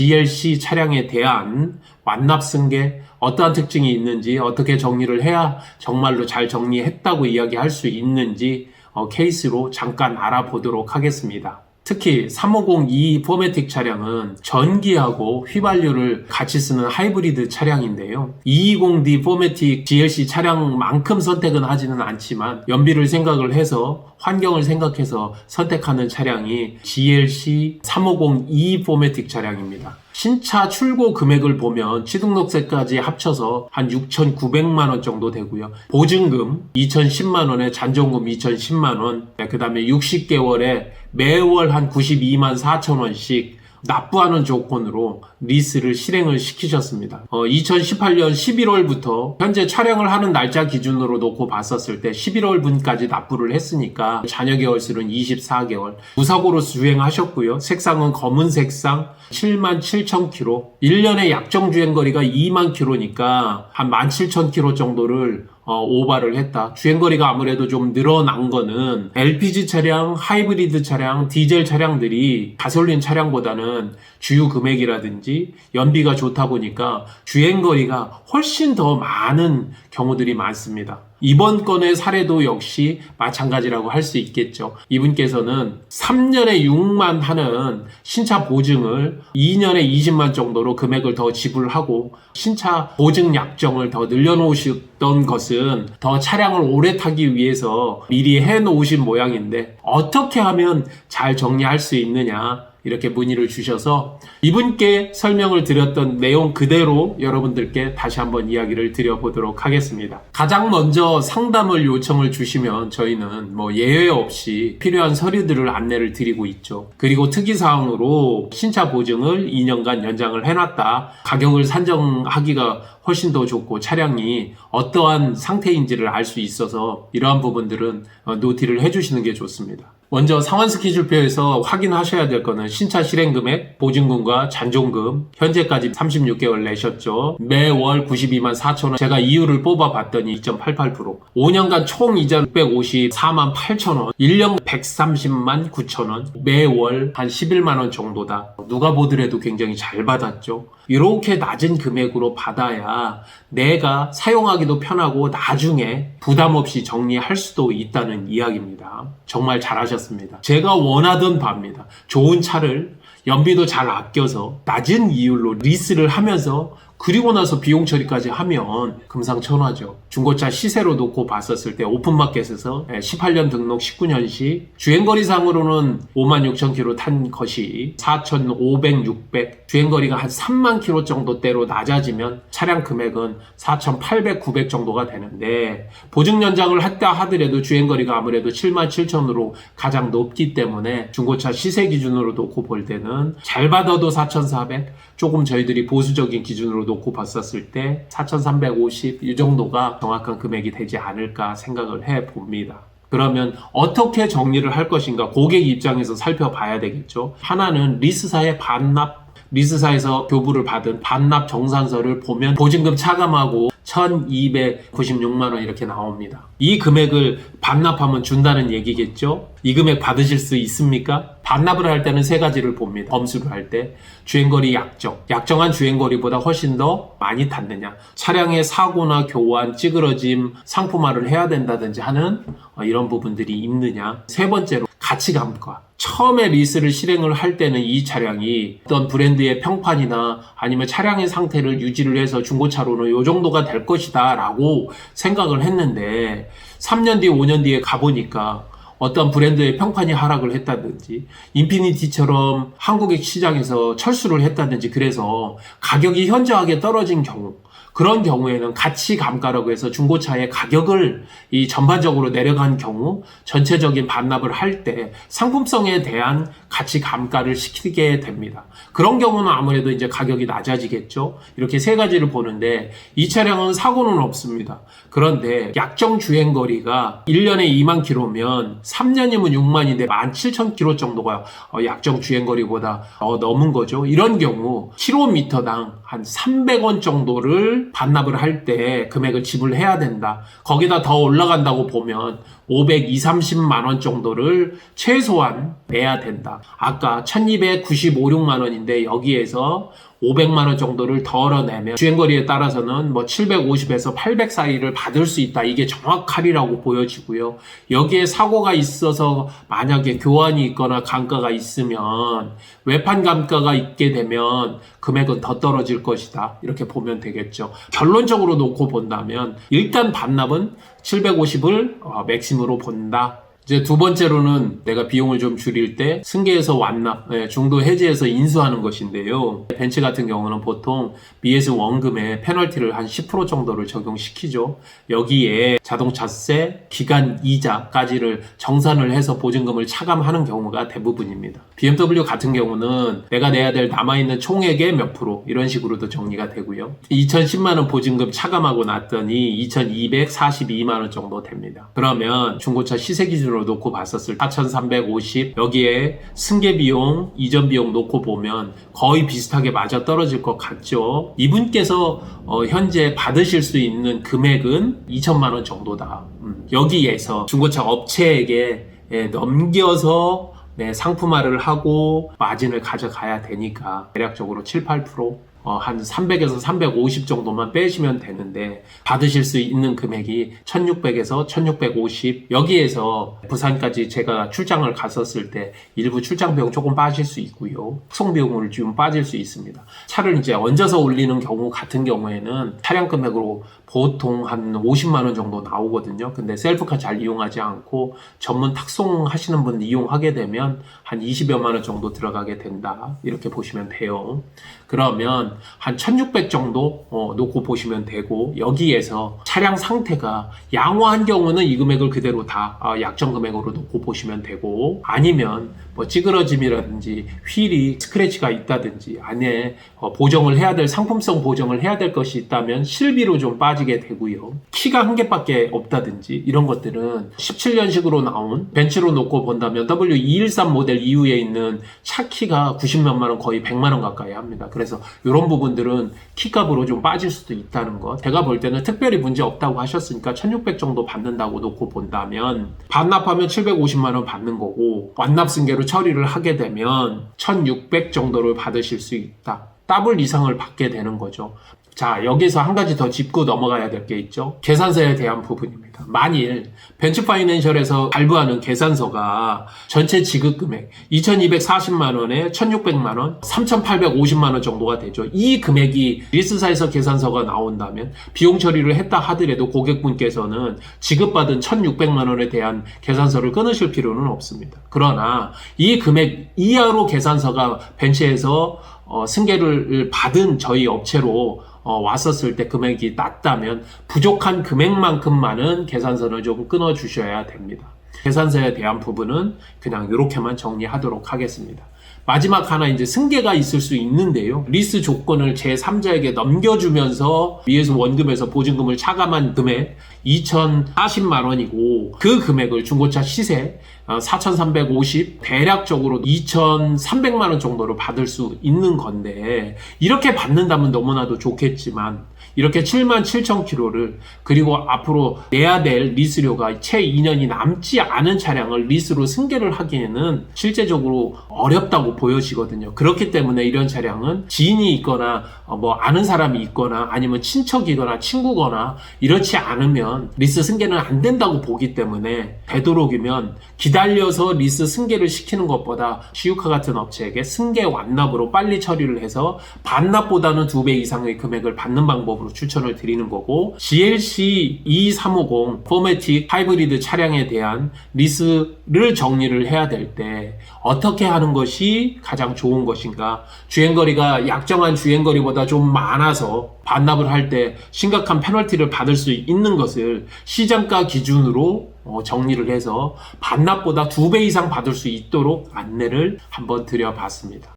GLC 차량에 대한 완납 승계 어떠한 특징이 있는지 어떻게 정리를 해야 정말로 잘 정리했다고 이야기할 수 있는지 어, 케이스로 잠깐 알아보도록 하겠습니다. 특히 350E 포매틱 차량은 전기하고 휘발유를 같이 쓰는 하이브리드 차량인데요. 220D 포매틱 GLC 차량만큼 선택은 하지는 않지만 연비를 생각을 해서 환경을 생각해서 선택하는 차량이 GLC 350E 포매틱 차량입니다. 신차 출고 금액을 보면 취등록세까지 합쳐서 한 6,900만 원 정도 되고요. 보증금 2,010만 원에 잔존금 2,010만 원, 그 다음에 60개월에 매월 한 92만 4천 원씩 납부하는 조건으로 리스를 실행을 시키셨습니다. 어, 2018년 11월부터 현재 촬영을 하는 날짜 기준으로 놓고 봤었을 때 11월 분까지 납부를 했으니까 잔여 개월 수는 24개월. 무사고로 주행하셨고요. 색상은 검은 색상 7만 7천 킬로. 1년에 약정 주행 거리가 2만 킬로니까 한 1만 7천 킬로 정도를 어, 오바를 했다. 주행거리가 아무래도 좀 늘어난 거는 LPG 차량, 하이브리드 차량, 디젤 차량들이 가솔린 차량보다는 주유 금액이라든지 연비가 좋다 보니까 주행거리가 훨씬 더 많은 경우들이 많습니다. 이번 건의 사례도 역시 마찬가지라고 할 수 있겠죠. 이분께서는 3년에 6만 하는 신차 보증을 2년에 20만 정도로 금액을 더 지불하고 신차 보증 약정을 더 늘려놓으셨던 것은 더 차량을 오래 타기 위해서 미리 해놓으신 모양인데 어떻게 하면 잘 정리할 수 있느냐 이렇게 문의를 주셔서 이분께 설명을 드렸던 내용 그대로 여러분들께 다시 한번 이야기를 드려보도록 하겠습니다. 가장 먼저 상담을 요청을 주시면 저희는 뭐 예외 없이 필요한 서류들을 안내를 드리고 있죠. 그리고 특이사항으로 신차 보증을 2년간 연장을 해놨다. 가격을 산정하기가 훨씬 더 좋고 차량이 어떠한 상태인지를 알 수 있어서 이러한 부분들은 어, 노티를 해주시는 게 좋습니다. 먼저 상환 스케줄표에서 확인하셔야 될 거는 신차 실행 금액, 보증금과 잔존금, 현재까지 36개월 내셨죠. 매월 92만 4천 원. 제가 이유를 뽑아봤더니 2.88%. 5년간 총 이자 654만 8천 원. 1년 130만 9천 원. 매월 한 11만 원 정도다. 누가 보더라도 굉장히 잘 받았죠. 이렇게 낮은 금액으로 받아야 내가 사용하기도 편하고 나중에 부담 없이 정리할 수도 있다는 이야기입니다. 정말 잘하셨습니다. 제가 원하던 바입니다. 좋은 차를 연비도 잘 아껴서 낮은 이율로 리스를 하면서 그리고 나서 비용 처리까지 하면 금상첨화죠. 중고차 시세로 놓고 봤었을 때 오픈마켓에서 18년 등록 19년식 주행거리상으로는 5만 6천 킬로 탄 것이 4,500, 600 주행거리가 한 3만 킬로 정도대로 낮아지면 차량 금액은 4,800, 900 정도가 되는데 보증 연장을 했다 하더라도 주행거리가 아무래도 7만 7천으로 가장 높기 때문에 중고차 시세 기준으로 놓고 볼 때는 잘 받아도 4,400 조금 저희들이 보수적인 기준으로 놓고 봤었을 때 4,350 이 정도가 정확한 금액이 되지 않을까 생각을 해 봅니다. 그러면 어떻게 정리를 할 것인가 고객 입장에서 살펴봐야 되겠죠. 하나는 리스사의 반납 리스사에서 교부를 받은 반납 정산서를 보면 보증금 차감하고 1296만 원 이렇게 나옵니다. 이 금액을 반납하면 준다는 얘기겠죠? 이 금액 받으실 수 있습니까? 반납을 할 때는 세 가지를 봅니다. 범수를 할 때. 주행거리 약정. 약정한 주행거리보다 훨씬 더 많이 탔느냐. 차량의 사고나 교환, 찌그러짐, 상품화를 해야 된다든지 하는 어, 이런 부분들이 있느냐. 세 번째로 가치 감과. 처음에 리스를 실행을 할 때는 이 차량이 어떤 브랜드의 평판이나 아니면 차량의 상태를 유지를 해서 중고차로는 이 정도가 될 것이다 라고 생각을 했는데 3년 뒤, 5년 뒤에 가보니까 어떤 브랜드의 평판이 하락을 했다든지 인피니티처럼 한국의 시장에서 철수를 했다든지 그래서 가격이 현저하게 떨어진 경우 그런 경우에는 가치 감가라고 해서 중고차의 가격을 이 전반적으로 내려간 경우 전체적인 반납을 할 때 상품성에 대한 가치 감가를 시키게 됩니다. 그런 경우는 아무래도 이제 가격이 낮아지겠죠. 이렇게 세 가지를 보는데 이 차량은 사고는 없습니다. 그런데 약정 주행 거리가 1년에 2만 킬로면 3년이면 6만인데 17,000킬로 정도가 어, 약정 주행 거리보다 어, 넘은 거죠. 이런 경우 킬로미터당 한 300원 정도를 반납을 할 때 금액을 지불해야 된다. 거기다 더 올라간다고 보면 500, 2, 30만 원 정도를 최소한 내야 된다. 아까 1295, 6만 원인데 여기에서 500만 원 정도를 덜어내면 주행거리에 따라서는 뭐 750에서 800 사이를 받을 수 있다. 이게 정확하리라고 보여지고요. 여기에 사고가 있어서 만약에 교환이 있거나 감가가 있으면 외판 감가가 있게 되면 금액은 더 떨어질 것이다. 이렇게 보면 되겠죠. 결론적으로 놓고 본다면 일단 반납은 750을 어, 맥심으로 본다. 이제 두 번째로는 내가 비용을 좀 줄일 때 승계에서 완납, 예, 중도 해지해서 인수하는 것인데요. 벤츠 같은 경우는 보통 BS 원금에 페널티를 한 10% 정도를 적용시키죠. 여기에 자동차세, 기간 이자까지를 정산을 해서 보증금을 차감하는 경우가 대부분입니다. BMW 같은 경우는 내가 내야 될 남아있는 총액의 몇 프로 이런 식으로도 정리가 되고요. 2010만 원 보증금 차감하고 났더니 2242만 원 정도 됩니다. 그러면 중고차 시세 기준으로 놓고 봤었을 때4350 여기에 승계 비용, 이전 비용 놓고 보면 거의 비슷하게 맞아 떨어질 것 같죠. 이분께서 어, 현재 받으실 수 있는 금액은 2천만 원 정도다. 음, 여기에서 중고차 업체에게 예, 넘겨서 네, 상품화를 하고 마진을 가져가야 되니까 대략적으로 7, 8% 어, 한 300에서 350 정도만 빼시면 되는데 받으실 수 있는 금액이 1600에서 1650 여기에서 부산까지 제가 출장을 갔었을 때 일부 출장 비용 조금 빠질 수 있고요. 숙송 비용을 좀 빠질 수 있습니다. 차를 이제 얹어서 올리는 경우 같은 경우에는 차량 금액으로 보통 한 50만 원 정도 나오거든요. 근데 셀프카 잘 이용하지 않고 전문 탁송 하시는 분 이용하게 되면 한 20여만 원 정도 들어가게 된다. 이렇게 보시면 돼요. 그러면 한 1600 정도 어, 놓고 보시면 되고 여기에서 차량 상태가 양호한 경우는 이 금액을 그대로 다 어, 약정 금액으로 놓고 보시면 되고 아니면 뭐 찌그러짐이라든지 휠이 스크래치가 있다든지 안에 어, 보정을 해야 될 상품성 보정을 해야 될 것이 있다면 실비로 좀 빠지게 되고요 키가 한 개밖에 없다든지 이런 것들은 17년식으로 나온 벤츠로 놓고 본다면 W213 모델 이후에 있는 차 키가 90몇만 원 거의 100만 원 가까이 합니다 그래서 이런 부분들은 키값으로 좀 빠질 수도 있다는 것. 제가 볼 때는 특별히 문제 없다고 하셨으니까 1600 정도 받는다고 놓고 본다면 반납하면 750만 원 받는 거고 완납 승계로 처리를 하게 되면 1600 정도를 받으실 수 있다. 더블 이상을 받게 되는 거죠. 자, 여기서 한 가지 더 짚고 넘어가야 될 게 있죠. 계산서에 대한 부분입니다. 만일 벤츠 파이낸셜에서 발부하는 계산서가 전체 지급 금액 2240만 원에 1600만 원, 3850만 원 정도가 되죠. 이 금액이 리스사에서 계산서가 나온다면 비용 처리를 했다 하더라도 고객분께서는 지급받은 1600만 원에 대한 계산서를 끊으실 필요는 없습니다. 그러나 이 금액 이하로 계산서가 벤츠에서 어, 승계를 받은 저희 업체로 어, 왔었을 때 금액이 낮다면 부족한 금액만큼만은 계산서를 좀 끊어 주셔야 됩니다. 계산서에 대한 부분은 그냥 이렇게만 정리하도록 하겠습니다. 마지막 하나 이제 승계가 있을 수 있는데요. 리스 조건을 제3자에게 넘겨주면서 위에서 원금에서 보증금을 차감한 금액 2,040만 원이고 그 금액을 중고차 시세 4,350 대략적으로 2,300만 원 정도로 받을 수 있는 건데 이렇게 받는다면 너무나도 좋겠지만 이렇게 7만 7천 킬로를 그리고 앞으로 내야 될 리스료가 채 2년이 남지 않은 차량을 리스로 승계를 하기에는 실제적으로 어렵다고 보여지거든요. 그렇기 때문에 이런 차량은 지인이 있거나 어, 뭐 아는 사람이 있거나 아니면 친척이거나 친구거나 이렇지 않으면 리스 승계는 안 된다고 보기 때문에 되도록이면 기다려서 리스 승계를 시키는 것보다 시유카 같은 업체에게 승계 완납으로 빨리 처리를 해서 반납보다는 두 배 이상의 금액을 받는 방법으로 추천을 드리는 거고 GLC 2350 포매틱 하이브리드 차량에 대한 리스를 정리를 해야 될 때 어떻게 하는 것이 가장 좋은 것인가? 주행거리가 약정한 주행거리보다 좀 많아서 반납을 할 때 심각한 페널티를 받을 수 있는 것을 시장가 기준으로 어, 정리를 해서 반납보다 두 배 이상 받을 수 있도록 안내를 한번 드려봤습니다.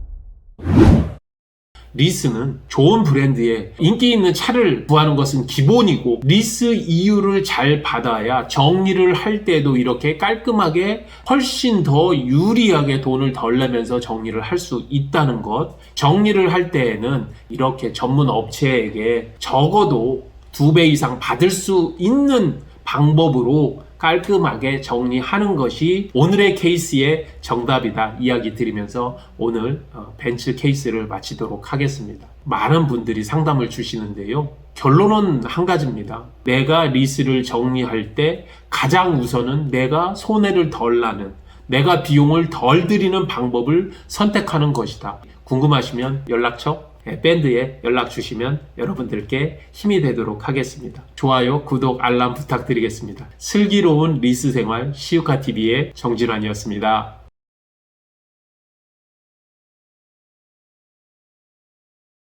리스는 좋은 브랜드에 인기 있는 차를 구하는 것은 기본이고 리스 이유를 잘 받아야 정리를 할 때도 이렇게 깔끔하게 훨씬 더 유리하게 돈을 덜 내면서 정리를 할 수 있다는 것. 정리를 할 때에는 이렇게 전문 업체에게 적어도 두 배 이상 받을 수 있는 방법으로 깔끔하게 정리하는 것이 오늘의 케이스의 정답이다 이야기 드리면서 오늘 어, 벤츠 케이스를 마치도록 하겠습니다. 많은 분들이 상담을 주시는데요. 결론은 한 가지입니다. 내가 리스를 정리할 때 가장 우선은 내가 손해를 덜 나는 내가 비용을 덜 들이는 방법을 선택하는 것이다. 궁금하시면 연락처 예, 밴드에 연락 주시면 여러분들께 힘이 되도록 하겠습니다. 좋아요, 구독, 알람 부탁드리겠습니다. 슬기로운 리스 생활 시우카 TV의 정진환이었습니다.